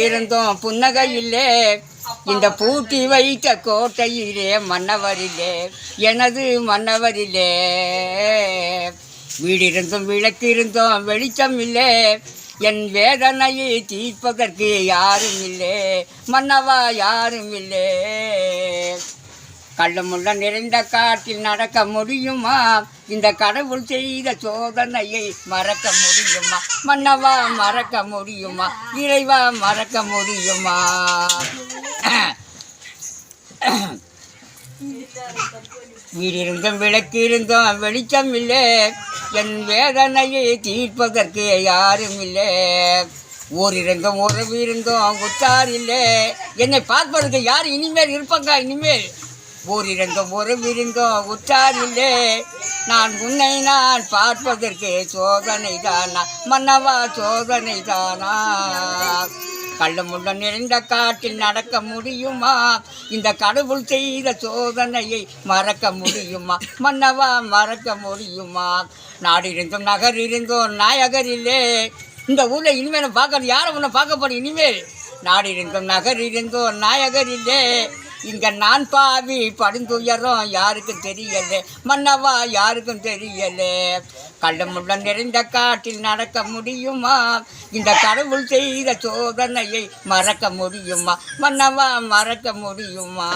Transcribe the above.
இருந்தோம் புன்னகையிலே இந்த பூட்டி வைத்த கோட்டையிலே மன்னவரிலே எனது மன்னவரிலே. வீடிருந்தும் விளக்கிருந்தோம் வெளிச்சம் இல்லை என் வேதனையை தீர்ப்பதற்கு யாரும் இல்லை மன்னவா யாரும் இல்லை கள்ளமுள்ள நிறைந்த காட்டில் நடக்க முடியுமா? இந்த கடவுள் செய்த சோதனையை மறக்க முடியுமா? மன்னவா மறக்க முடியுமா? இறைவா மறக்க முடியுமா? வீடிருந்தும் விளக்கிருந்தும் வெளிச்சம் இல்லை. என் வேதனையை தீர்ப்பதற்கு யாரும் இல்லை. ஊரிருந்தும் உறவு இருந்தோம் உத்தார் இல்லை. என்னை பார்ப்பதற்கு யார் இனிமேல் இருப்பாங்க? இனிமேல் ஊரிருந்தும் ஒரு விருங்கோ உற்றார் இல்லை நான் உன்னை நான் பார்ப்பதற்கு சோதனை தானா மன்னவா சோதனை தானா கள்ளமுள்ள நிறைந்த காட்டில் நடக்க முடியுமா? இந்த கடவுள் செய்த சோதனையை மறக்க முடியுமா? மன்னவா மறக்க முடியுமா? நாடு இருந்தும் நகர் இருந்தோம் நாயகர் இல்லே இந்த ஊரில் இனிமேல் பார்க்கணும் யாரும் யாரை உன்னை பார்க்க இனிமேல்? நாடு இருந்தும் நகர் இருந்தோம் நாயகர் இல்லே இங்க நான் பாவி படுந்துயரம் யாருக்கும் தெரியலே மன்னவா யாருக்கும் தெரியலே. கள்ளமுள்ள நிறைந்த காட்டில் நடக்க முடியுமா? இந்த கடவுள் செய்த சோதனையை மறக்க முடியுமா? மன்னவா மறக்க முடியுமா?